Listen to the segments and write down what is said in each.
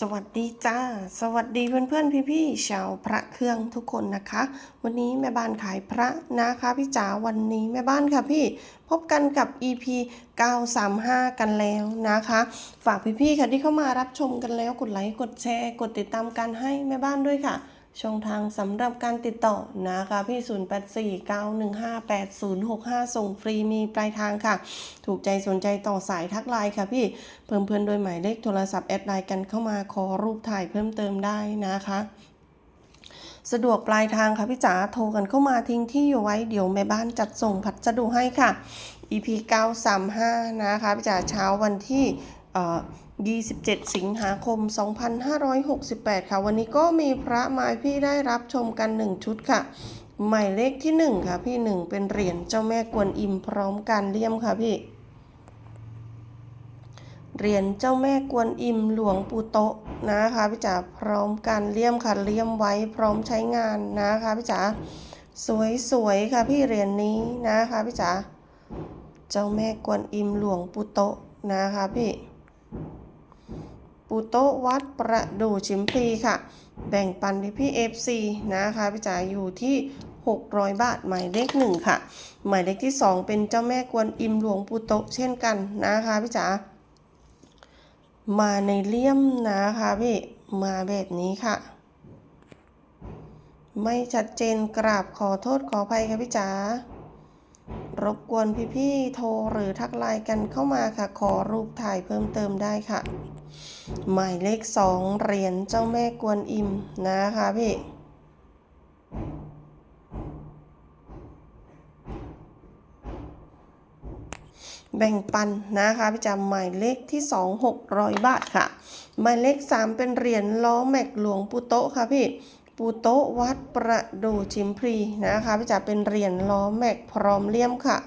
สวัสดีจ้า สวัสดีเพื่อนเพี่ๆชาวพระเครื่องทุกคนนะคะ วันนี้แม่บ้านขายพระนะคะพี่จ๋าวันนี้แม่บ้านค่ะพี่ พบกันกับ EP 935 กันแล้วนะคะ ฝากพี่ๆค่ะที่เข้ามารับชมกันแล้วกดไลค์กดแชร์ กดติดตามกันให้แม่บ้านด้วยค่ะ ช่องทางสำหรับการติดต่อนะคะพี่ 0849158065 ส่งฟรีมีปลายทางค่ะ ถูกใจสนใจต่อสายทักไลน์ค่ะพี่ เพิ่มเพื่อนโดยหมายเลขโทรศัพท์แอดไลน์กันเข้ามาขอรูปถ่ายเพิ่มเติมได้นะคะสะดวกปลายทางค่ะพี่จ๋าโทรกันเข้ามาทิ้งที่อยู่ไว้เดี๋ยวแม่บ้านจัดส่งพัสดุให้ค่ะ EP 935 นะคะพี่จ๋าเช้าวันที่เอ่อ 27 สิงหาคม 2568 ค่ะ วันนี้ก็มีพระมาพี่ได้รับชมกัน 1 ชุดค่ะ หมายเลขที่ 1 ค่ะพี่ 1 เป็นเหรียญเจ้าแม่กวนอิมพร้อมการเลี่ยมค่ะพี่ เหรียญเจ้าแม่กวนอิมหลวงปู่โตะนะคะพี่จ๋าพร้อมการเลี่ยมค่ะเลี่ยมไว้พร้อมใช้งานนะคะพี่จ๋าสวยๆค่ะพี่เหรียญนี้นะคะพี่จ๋าเจ้าแม่กวนอิมหลวงปู่โตะนะคะพี่ ปูโตวัดประดู่ชิมพลีค่ะ แบ่งปันพี่พี่เอฟซีนะคะพี่จ๋าอยู่ที่600 บาทหมายเลขหนึ่งค่ะ หมายเลขที่ 2 เป็นเจ้าแม่กวนอิมหลวงปูโตเช่นกันนะคะพี่จ๋ามาในเลี่ยมนะคะพี่มาแบบนี้ค่ะ ไม่ชัดเจนกราบขอโทษขออภัยค่ะพี่จ๋า รบกวนพี่ๆโทรหรือทักไลน์กันเข้ามาค่ะ ขอรูปถ่ายเพิ่มเติมได้ค่ะ หมายเลขสองเหรียญเจ้าแม่กวนอิมนะคะพี่แบ่งปันนะคะพี่จำหมายเลขที่ 2 600 บาทค่ะ หมายเลข 3 เป็นเหรียญล้อแม็กหลวงปูโตะค่ะพี่ ปูโตะวัดประดูชิมพลีนะคะพี่จ๋าเป็นเหรียญล้อแม็กพร้อมเลี่ยมค่ะ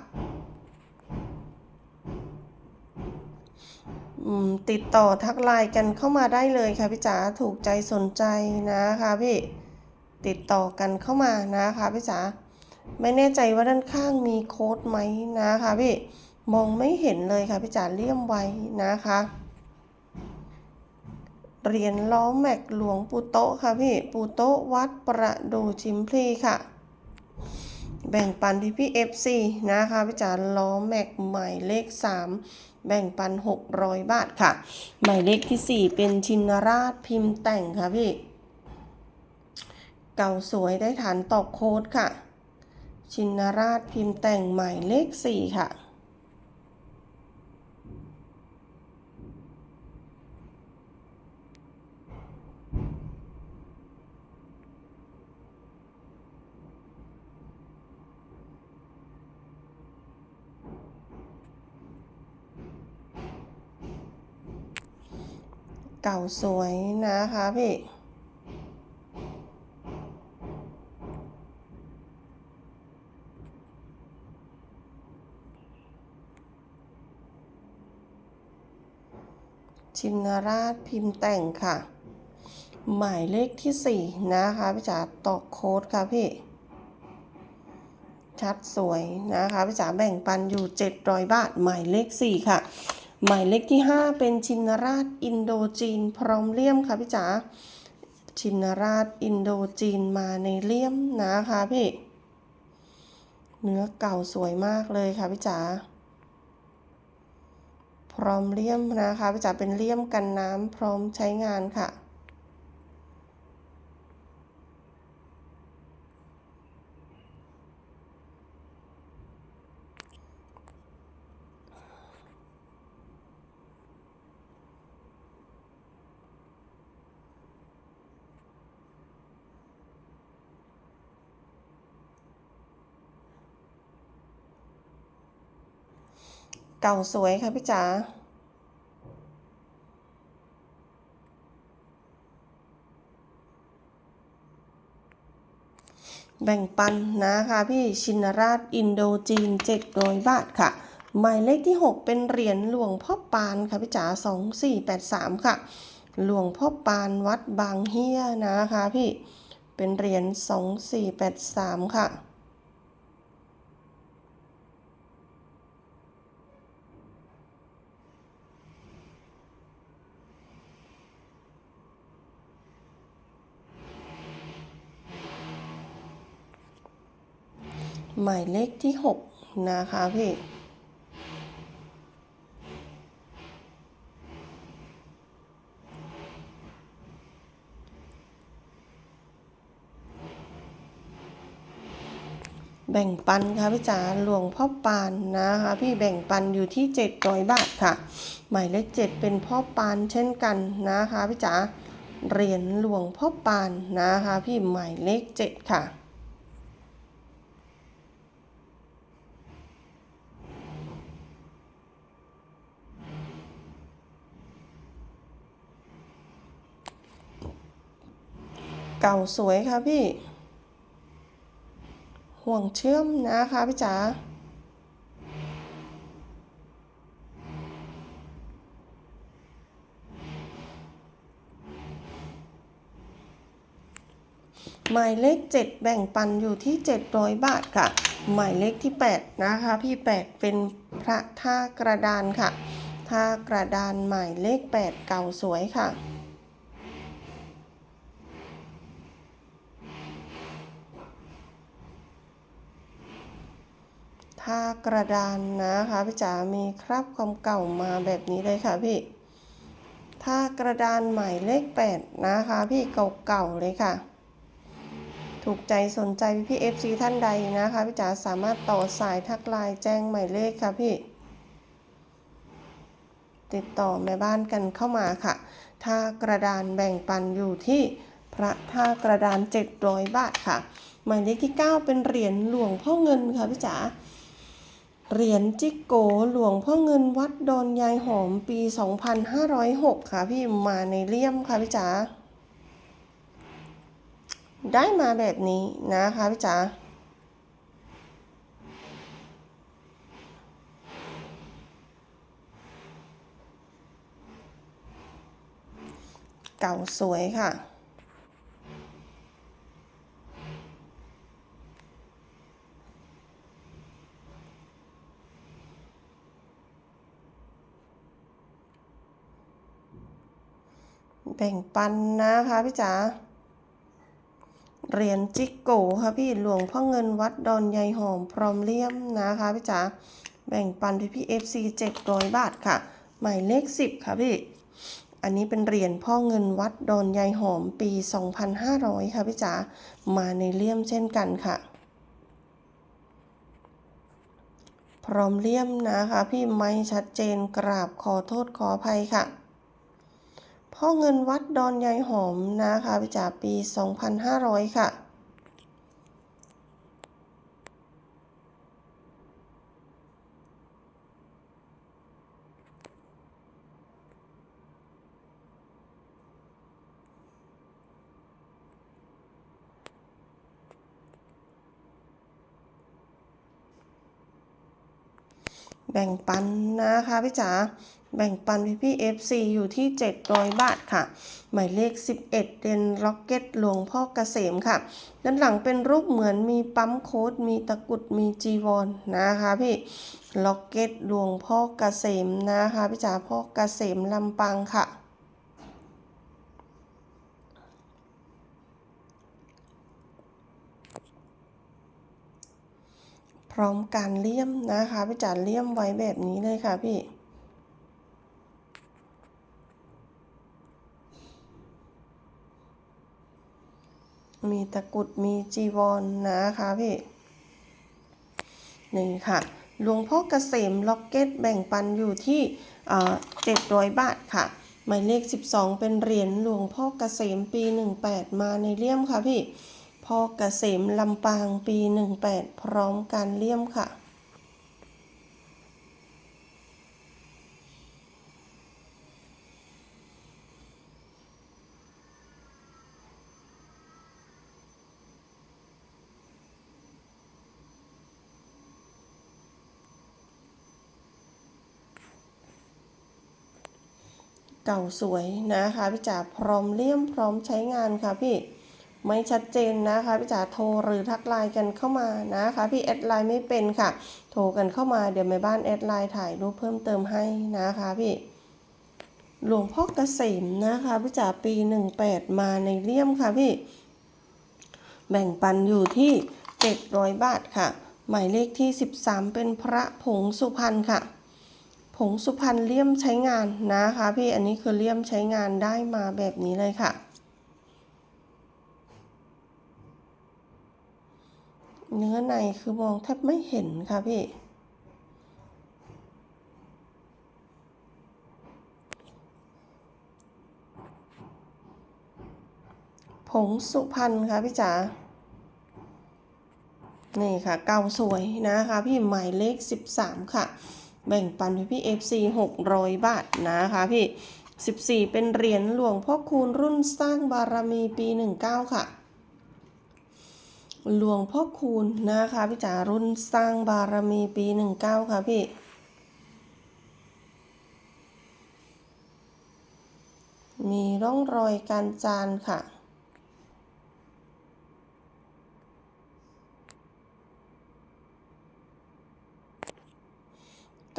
อืมติดต่อทักไลน์กันเข้ามาได้เลยค่ะพี่จ๋าถูกใจสนใจนะคะพี่ติดต่อกันเข้ามานะคะพี่จ๋าไม่แน่ใจว่าด้านข้างมีโค้ดไหมนะคะพี่มองไม่เห็นเลยค่ะพี่จ๋าเลี่ยมไว้นะคะ เหรียญล้อแม็กหลวงปูโตะค่ะพี่ปูโตะวัดประดูชิมพลีค่ะ แบ่งปันพี่พี่เอฟซีนะคะพี่จ๋าล้อแม็กหมายเลข 3 แบ่งปัน 600 บาทค่ะ หมายเลขที่ 4 เป็นชินราชพิมพ์แต่งค่ะพี่ เก่าสวยได้ฐานตอกโค้ดค่ะ ชินราชพิมพ์แต่งหมายเลข 4 ค่ะ เก่าสวยนะคะพี่ชินราชพิมพ์แต่งค่ะ หมายเลขที่ 4 นะคะพี่จ๋าตอกโค้ดค่ะพี่ ชัดสวยนะคะพี่จ๋าแบ่งปันอยู่ 700 บาท หมายเลข 4 ค่ะ หมายเลขที่ 5 เป็นชินราชอินโดจีน พร้อมเลี่ยมค่ะพี่จ๋าชินราชอินโดจีนมาในเลี่ยมนะคะพี่เนื้อเก่าสวยมากเลยค่ะพี่จ๋าพร้อมเลี่ยมนะคะพี่จ๋าเป็นเลี่ยมกันน้ำพร้อมใช้งานค่ะ เก่าสวยค่ะพี่จ๋าแบ่งปันนะคะพี่ชินราชอินโดจีน 700 บาทค่ะ หมายเลขที่ 6 เป็นเหรียญหลวงพ่อปานค่ะพี่จ๋า2483 ค่ะ หลวงพ่อปานวัดบางเฮียนะคะพี่เป็นเหรียญ2483 ค่ะ หมายเลขที่ 6 นะคะพี่แบ่งปันค่ะพี่จ๋าหลวงพ่อปานนะคะพี่แบ่งปันอยู่ที่700บาทค่ะ หมายเลข7เป็นพ่อปานเช่นกันนะคะพี่จ๋าเหรียญหลวงพ่อปานนะคะพี่หมายเลข7ค่ะ ก่าสวยค่ะพี่ ห่วงเชื่อมนะคะพี่จ๋าหมายเลข 7 แบ่งปันอยู่ที่ 700 บาทค่ะ หมายเลขที่ 8 นะคะ พี่ 8 เป็นพระท่ากระดานค่ะ ท่ากระดานหมายเลข 8 เก่าสวยค่ะ ท่า กระดานนะคะพี่จ๋ามีคราบความเก่ามาแบบนี้เลยค่ะพี่ท่ากระดานหมายเลข 8 นะคะ พี่เก่าๆเลยค่ะ ถูกใจสนใจพี่เอฟซีท่านใดนะคะพี่จ๋าสามารถต่อสายทักไลน์แจ้งหมายเลขค่ะพี่ ติดต่อแม่บ้านกันเข้ามาค่ะท่ากระดานแบ่งปันอยู่ที่พระท่ากระดาน 700 บาทค่ะ หมายเลขที่ 9 เป็นเหรียญหลวงพ่อเงินค่ะพี่จ๋า เหรียญจิกโกหลวงพ่อเงินวัดดอนยายหอมปี 2506 ค่ะพี่มาในเลี่ยมค่ะพี่จ๋าได้มาแบบนี้นะคะพี่จ๋าเก่าสวยค่ะ แบ่งปันนะคะพี่จ๋าเหรียญจิกโกค่ะพี่หลวงพ่อเงินวัดดอนยายหอมพร้อมเลี่ยมนะคะพี่จ๋าแบ่งปันที่พี่ FC 700บาทค่ะ หมายเลข10ค่ะพี่ อันนี้เป็นเหรียญพ่อเงินวัดดอนยายหอมปี2,500ค่ะพี่จ๋ามาในเลี่ยมเช่นกันค่ะ พร้อมเลี่ยมนะคะ พี่ไม่ชัดเจนกราบขอโทษขออภัยค่ะ พ่อเงินวัดดอนยายหอมนะคะพี่จ๋าปี 2,500 ค่ะแบ่งปันนะคะพี่จ๋า แบ่งปันพี่พี่ FC อยู่ที่ 700 บาทค่ะ หมายเลข 11 เดนล็อกเก็ตหลวงพ่อเกษมค่ะ ด้านหลังเป็นรูปเหมือนมีปั๊มโค้ด มีตะกรุด มีจีวรนนะคะพี่ล็อกเก็ตหลวงพ่อเกษมนะคะพี่จ๋าพ่อเกษมลำปางค่ะพร้อมการเลี่ยมนะคะพี่จ๋าเลี่ยมไว้แบบนี้เลยค่ะพี่ มีตะกุดมีจีวรนนะคะพี่นี่ค่ะ หลวงพ่อเกษมล็อกเก็ตแบ่งปันอยู่ที่เจ็ดร้อยบาทค่ะ หมายเลข 12 เป็นเหรียญหลวงพ่อเกษมปี 18 มาในเลี่ยมค่ะพี่พ่อเกษมลำปางปี 18 พร้อมการเลี่ยมค่ะ เก่าสวยนะคะพี่จ๋าพร้อมเลี่ยมพร้อมใช้งานค่ะพี่ไม่ชัดเจนนะคะพี่จ๋าโทรหรือทักไลน์กันเข้ามานะคะพี่แอดไลน์ไม่เป็นค่ะ โทรกันเข้ามาเดี๋ยวแม่บ้านแอดไลน์ถ่ายรูปเพิ่มเติมให้นะคะพี่หลวงพ่อเกษมนะคะพี่จ๋าปี 18 มาในเลี่ยมค่ะพี่ แบ่งปันอยู่ที่ 700 บาทค่ะ หมายเลขที่ 13 เป็นพระผงสุพรรณค่ะ ผงสุพรรณเลี่ยมใช้งานนะคะ พี่อันนี้คือเลี่ยมใช้งานได้มาแบบนี้เลยค่ะ เนื้อในคือมองแทบไม่เห็นค่ะพี่ผงสุพรรณค่ะพี่จ๋า นี่ค่ะ เก่าสวยนะคะ พี่หมายเลข 13 ค่ะ แบ่งปันพี่พี่ FC 600บาทนะคะพี่14เป็นเหรียญหลวงพ่อคูณรุ่นสร้างบารมีปี19ค่ะ หลวงพ่อคูณนะคะพี่จ๋ารุ่นสร้างบารมีปี19ค่ะพี่มีร่องรอยการจานค่ะ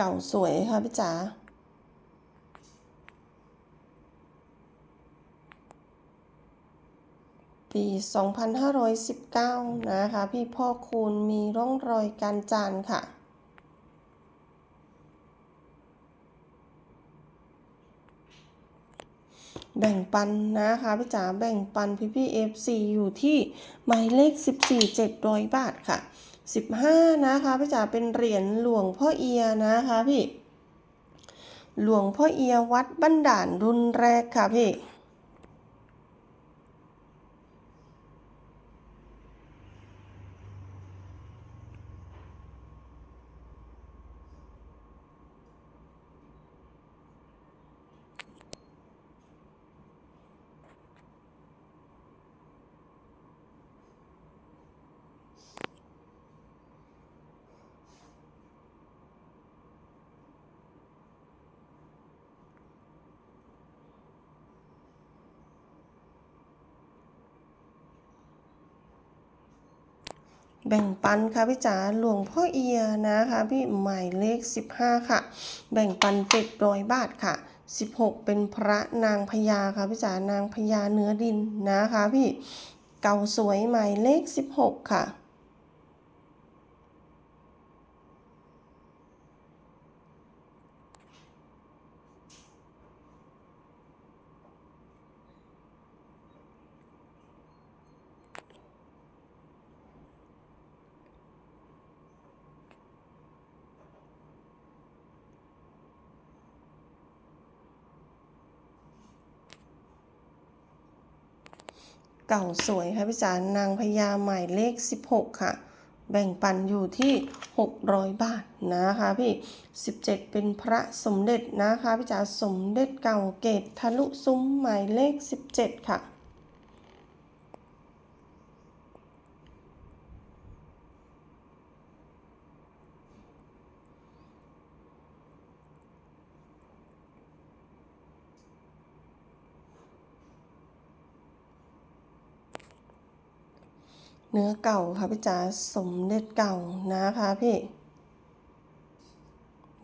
เก่าสวยค่ะพี่จ๋าปี 2519 นะคะ พี่พ่อคูณมีร่องรอยการจานค่ะ แบ่งปันนะคะพี่จ๋าแบ่งปันพี่พี่ FC อยู่ที่หมายเลข 14 700 บาทค่ะ 15 นะคะพี่จ๋าเป็นเหรียญหลวงพ่อเอียนะคะพี่ หลวงพ่อเอียวัดบ้านด่านรุ่นแรกค่ะพี่ แบ่งปันค่ะพี่จ๋าหลวงพ่อเอียนะคะพี่หมายเลข 15 ค่ะ แบ่งปัน700บาทค่ะ 16 เป็นพระนางพญาค่ะพี่จ๋านางพญาเนื้อดินนะคะพี่เก่าสวยหมายเลข 16 ค่ะ เก่าสวยค่ะพี่จ๋านางพญาหมายเลข 16 ค่ะ แบ่งปันอยู่ที่ 600 บาทนะคะพี่ 17 เป็นพระสมเด็จนะคะพี่จ๋าสมเด็จเก่าเกตทะลุซุ้มหมายเลข 17 ค่ะ เนื้อเก่าค่ะพี่จ๋าสมเด็จเก่านะคะพี่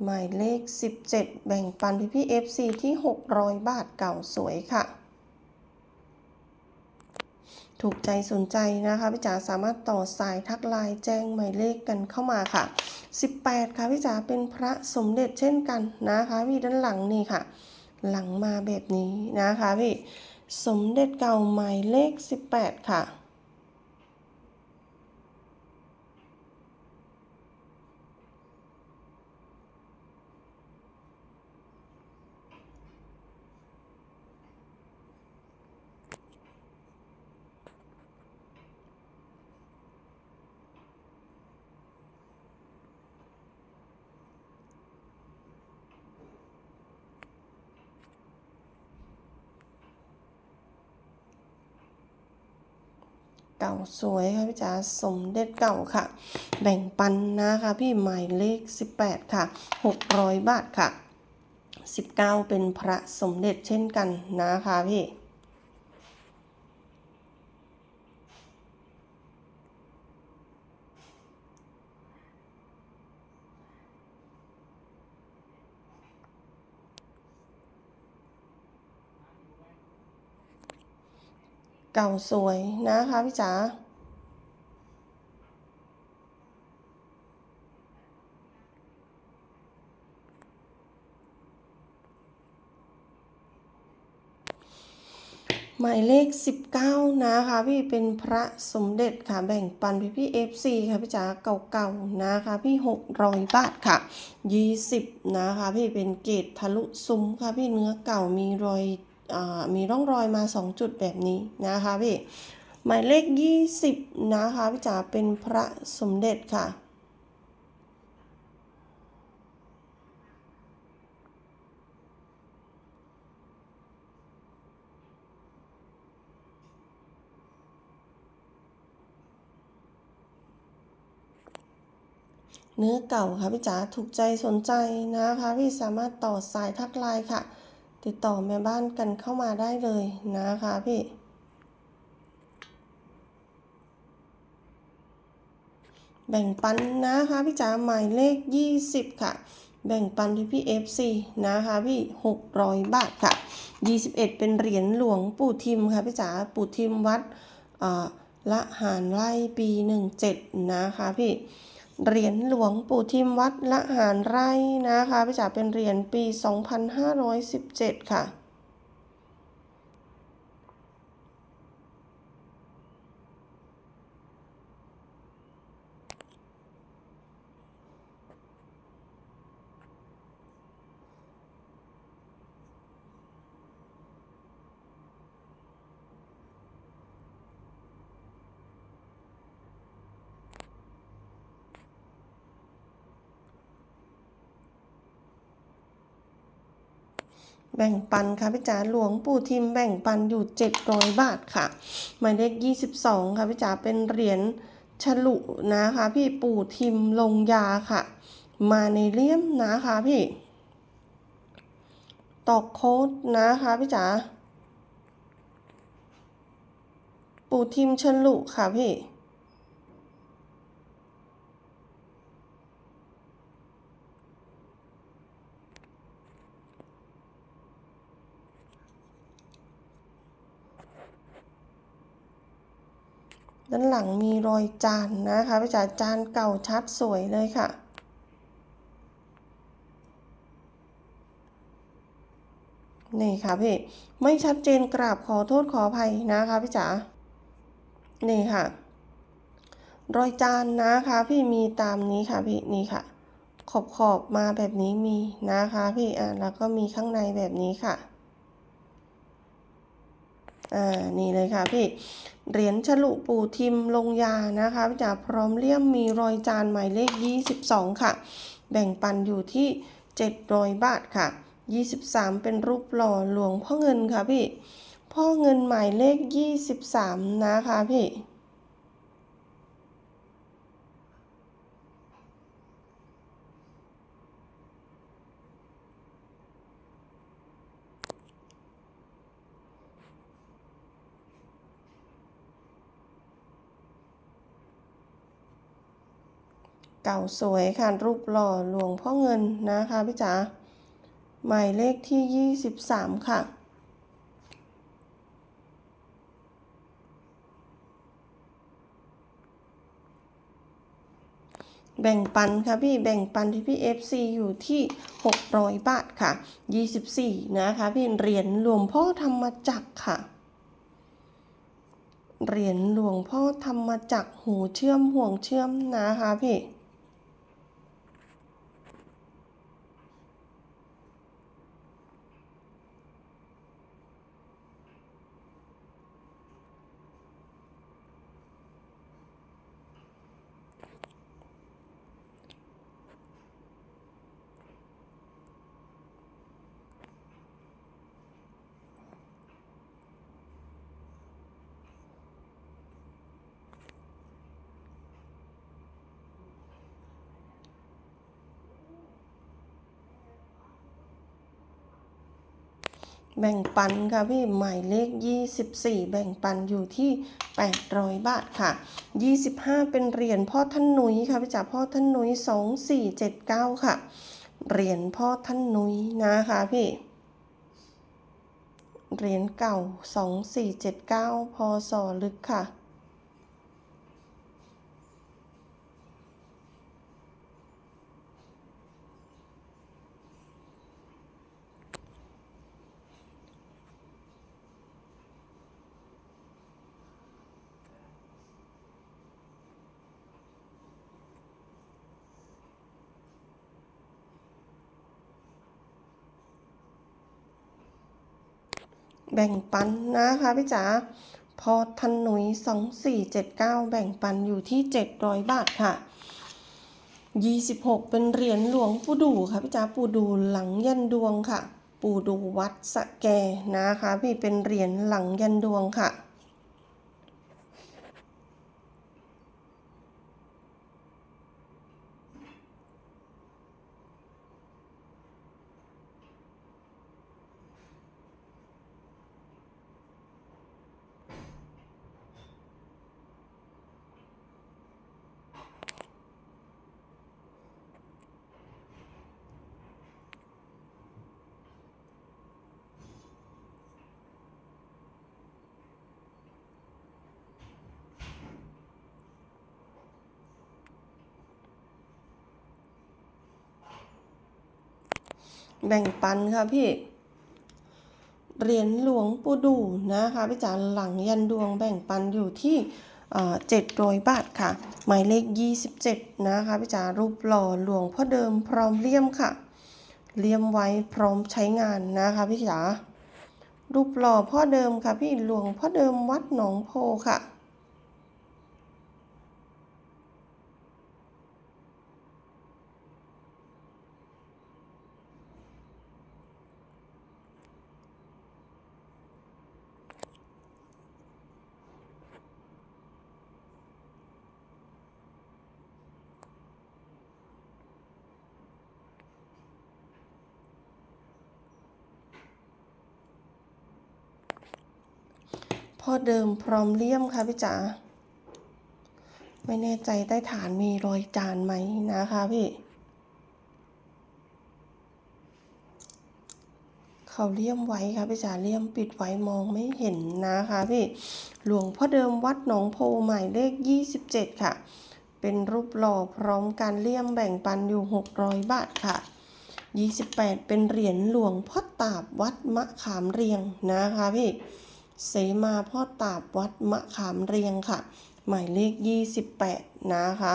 หมายเลข 17 แบ่งปันพี่พี่ FC ที่ 600 บาทเก่าสวยค่ะ ถูกใจสนใจนะคะพี่จ๋าสามารถต่อสายทักไลน์แจ้งหมายเลขกันเข้ามาค่ะ 18 ค่ะพี่จ๋าเป็นพระสมเด็จเช่นกันนะคะพี่ด้านหลังนี่ค่ะ หลังมาแบบนี้นะคะพี่สมเด็จเก่าหมายเลข 18 ค่ะ เก่าสวยค่ะพี่จ๋าสมเด็จเก่าค่ะ แบ่งปันนะคะพี่หมายเลข 18 ค่ะ 600 บาทค่ะ 19 เป็นพระสมเด็จเช่นกันนะคะพี่ เก่าสวยนะคะพี่จ๋าหมายเลข 19 นะคะพี่เป็นพระสมเด็จค่ะแบ่งปันพี่พี่เอฟซีค่ะพี่จ๋าเก่าๆนะคะพี่ 600 บาทค่ะ 20 นะคะพี่เป็นเกตทะลุซุ้มค่ะพี่เนื้อเก่ามีรอย มีร่องรอยมา 2 จุดแบบนี้นะคะพี่หมายเลข 20 นะคะพี่จ๋าเป็นพระสมเด็จค่ะเนื้อเก่าค่ะพี่จ๋าถูกใจสนใจนะคะ พี่สามารถต่อสายทักไลน์ค่ะ ติดต่อแม่บ้านกันเข้ามาได้เลยนะคะพี่ แบ่งปันนะคะพี่จ๋าหมายเลข 20 ค่ะ แบ่งปันที่พี่ FC นะคะพี่ 600 บาทค่ะ 21 เป็นเหรียญหลวงปู่ทิมค่ะพี่จ๋าปู่ทิมวัดละหารไล่ปี 17 นะคะพี่ เหรียญหลวงปู่ทิมวัดละหารไร่นะคะพี่จ๋าเป็นเหรียญปี 2517 ค่ะ แบ่งปันค่ะพี่จ๋าหลวงปู่ทิมแบ่งปันอยู่ 700 บาทค่ะ หมายเลข 22 ค่ะพี่จ๋าเป็นเหรียญฉลุนะคะ พี่ปู่ทิมลงยาค่ะ มาในเลี่ยมนะคะพี่ ตอกโค้ดนะคะพี่จ๋าปู่ทิมฉลุค่ะพี่ ด้านหลังมีรอยจานนะคะพี่จ๋าจานเก่าชัดสวยเลยค่ะ นี่ค่ะพี่ไม่ชัดเจนกราบขอโทษขออภัยนะคะพี่จ๋านี่ค่ะ รอยจานนะคะพี่มีตามนี้ค่ะพี่นี่ค่ะ ขอบขอบมาแบบนี้มีนะคะพี่อ่าแล้วก็มีข้างในแบบนี้ค่ะ อ่านี่เลยค่ะพี่เหรียญฉลุปูทิมลงยานะคะพี่จ๋าพร้อมเลี่ยมมีรอยจานหมายเลข 22 ค่ะ แบ่งปันอยู่ที่ 700 บาทค่ะ 23 เป็นรูปหล่อหลวงพ่อเงินค่ะพี่ พ่อเงินหมายเลข 23 นะคะพี่ เก่าสวยค่ะ รูปหล่อหลวงพ่อเงินนะคะพี่จ๋าหมายเลขที่ 23 ค่ะ แบ่งปันค่ะพี่แบ่งปันที่พี่ FC อยู่ที่ 600 บาทค่ะ 24 นะคะพี่เหรียญหลวงพ่อธรรมจักรค่ะเหรียญหลวงพ่อธรรมจักรหูเชื่อมห่วงเชื่อมนะคะพี่ แบ่งปันค่ะพี่หมายเลข 24 แบ่งปันอยู่ที่ 800 บาทค่ะ 25 เป็นเหรียญพ่อท่านนุ้ยค่ะพี่จ๋าพ่อท่านนุ้ย2479 ค่ะเหรียญพ่อท่านนุ้ยนะคะพี่เหรียญเก่า 2479 พศลึกค่ะ แบ่งปันนะคะพี่จ๋าพอทันหนุย2479แบ่งปันอยู่ที่700บาทค่ะ26เป็นเหรียญหลวงปู่ดูค่ะพี่จ๋าปู่ดูหลังยันดวงค่ะ ปู่ดูวัดสะแกนะคะ พี่เป็นเหรียญหลังยันดวงค่ะ แบ่งปันค่ะพี่ เหรียญหลวงปู่ดูนะคะพี่จ๋าหลังยันดวงแบ่งปันอยู่ที่เจ็ดร้อยบาทค่ะ หมายเลข 27 นะคะพี่จ๋ารูปหล่อหลวงพ่อเดิมพร้อมเลี่ยมค่ะ เลี่ยมไว้พร้อมใช้งานนะคะพี่จ๋ารูปหล่อพ่อเดิมค่ะพี่หลวงพ่อเดิมวัดหนองโพค่ะ พ่อเดิมพร้อมเลี่ยมค่ะพี่จ๋าไม่แน่ใจใต้ฐานมีรอยจานไหมนะคะพี่ เขาเลี่ยมไว้ค่ะพี่จ๋าเลี่ยมปิดไว้มองไม่เห็นนะคะพี่หลวงพ่อเดิมวัดหนองโพหมายเลข 27 ค่ะ เป็นรูปหล่อพร้อมการเลี่ยมแบ่งปันอยู่ 600 บาทค่ะ 28 เป็นเหรียญหลวงพ่อตาบวัดมะขามเรียงนะคะพี่ เสมาพ่อตาบวัดมะขามเรียงค่ะ หมายเลข 28 นะคะ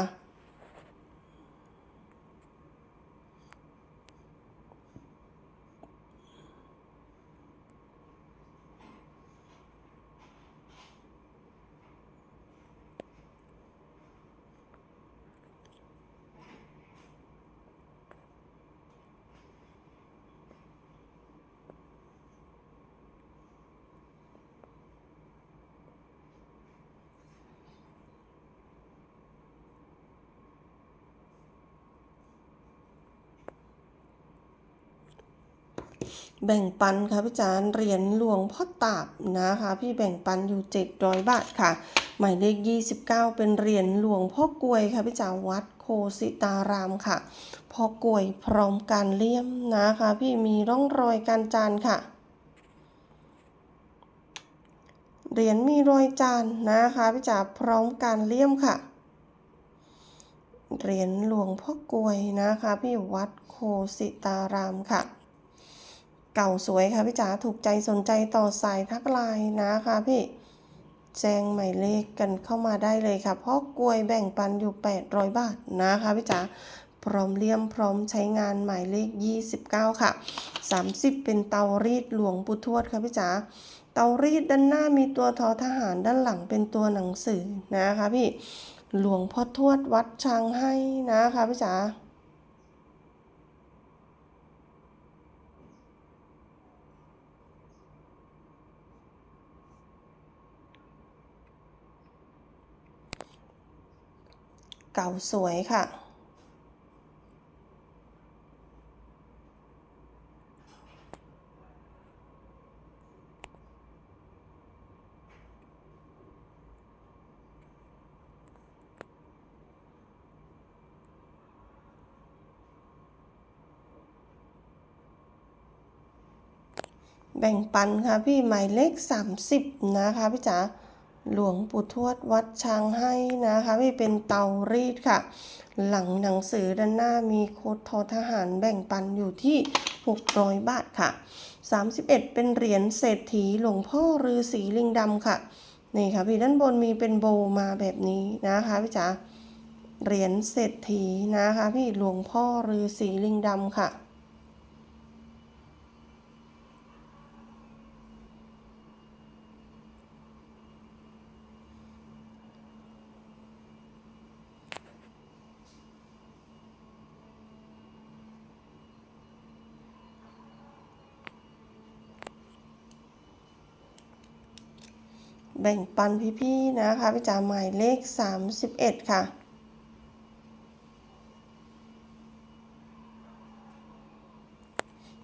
แบ่งปันค่ะพี่จารย์เหรียญหลวงพ่อตาบนะคะ พี่แบ่งปันอยู่ 700 บาทค่ะ หมายเลข 29 เป็นเหรียญหลวงพ่อกลวยค่ะพี่จาวัดโคสิตารามค่ะพ่อกลวยพร้อมการเลี่ยมนะคะ พี่มีร่องรอยการจานค่ะเหรียญมีรอยจานนะคะพี่จ๋าพร้อมการเลี่ยมค่ะเหรียญหลวงพ่อกลวยนะคะ พี่วัดโคสิตารามค่ะ เก่าสวยค่ะพี่จ๋าถูกใจสนใจต่อสายทักไลน์นะคะพี่แจ้งหมายเลขกันเข้ามาได้เลยค่ะเพราะกลวยแบ่งปันอยู่ 800 บาทนะคะพี่จ๋าพร้อมเลี่ยมพร้อมใช้งานหมายเลข 29 ค่ะ 30 เป็นเตารีดหลวงปู่ทวดค่ะพี่จ๋าเตารีดด้านหน้ามีตัวทอทหารด้านหลังเป็นตัวหนังสือนะคะพี่หลวงพ่อทวดวัดช้างให้นะคะพี่จ๋า ก่าสวยค่ะ แบ่งปันค่ะพี่หมายเลข 30 นะคะพี่จ๋า หลวงปู่ทวดวัดช้างให้นะคะพี่เป็นเตารีดค่ะ หลังหนังสือด้านหน้ามีโค้ดทอทหารแบ่งปันอยู่ที่ 600 บาทค่ะ 31 เป็นเหรียญเศรษฐีหลวงพ่อฤาษีลิงดำค่ะ นี่ค่ะพี่ด้านบนมีเป็นโบมาแบบนี้นะคะพี่จ๋าเหรียญเศรษฐีนะคะพี่หลวงพ่อฤาษีลิงดำค่ะ แบ่งปันพี่ๆนะคะพี่จ๋าหมายเลข 31 ค่ะ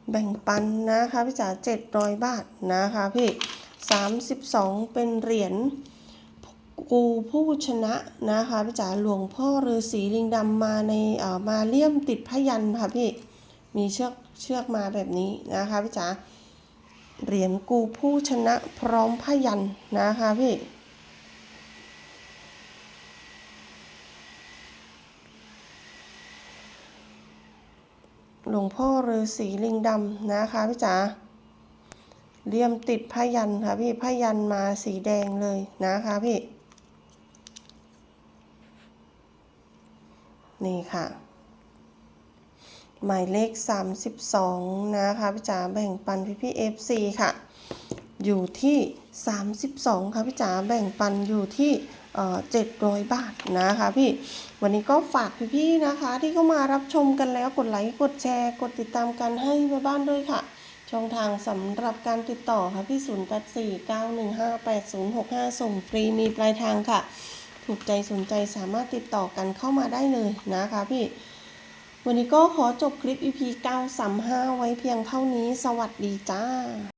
แบ่งปันนะคะพี่จ๋า700 บาทนะคะพี่ 32 เป็นเหรียญกูผู้ชนะนะคะพี่จ๋าหลวงพ่อฤาษีลิงดำมาในเอ่อมาเลี่ยมติดพยันค่ะพี่ มีเชือกเชือกมาแบบนี้นะคะพี่จ๋า เหรียญกูผู้ชนะพร้อมพยันนะคะพี่หลวงพ่อฤาษีลิงดำนะคะพี่จ๋าเลี่ยมติดพยันค่ะพี่พยันมาสีแดงเลยนะคะพี่ นี่ค่ะ หมายเลข 32 นะคะพี่จ๋าแบ่งปันพี่พี่ FC ค่ะ อยู่ที่ 32 ค่ะพี่จ๋าแบ่งปันอยู่ที่เอ่อ700บาทนะคะพี่ วันนี้ก็ฝากพี่ๆนะคะ ที่เข้ามารับชมกันแล้วกดไลค์กดแชร์ กดติดตามกันให้แม่บ้านด้วยค่ะ ช่องทางสำหรับการติดต่อค่ะพี่0849158065ส่งฟรีมีปลายทางค่ะ ถูกใจสนใจสามารถติดต่อกันเข้ามาได้เลยนะคะพี่ วันนี้ก็ขอจบคลิป EP 935 ไว้เพียงเท่านี้ สวัสดีจ้า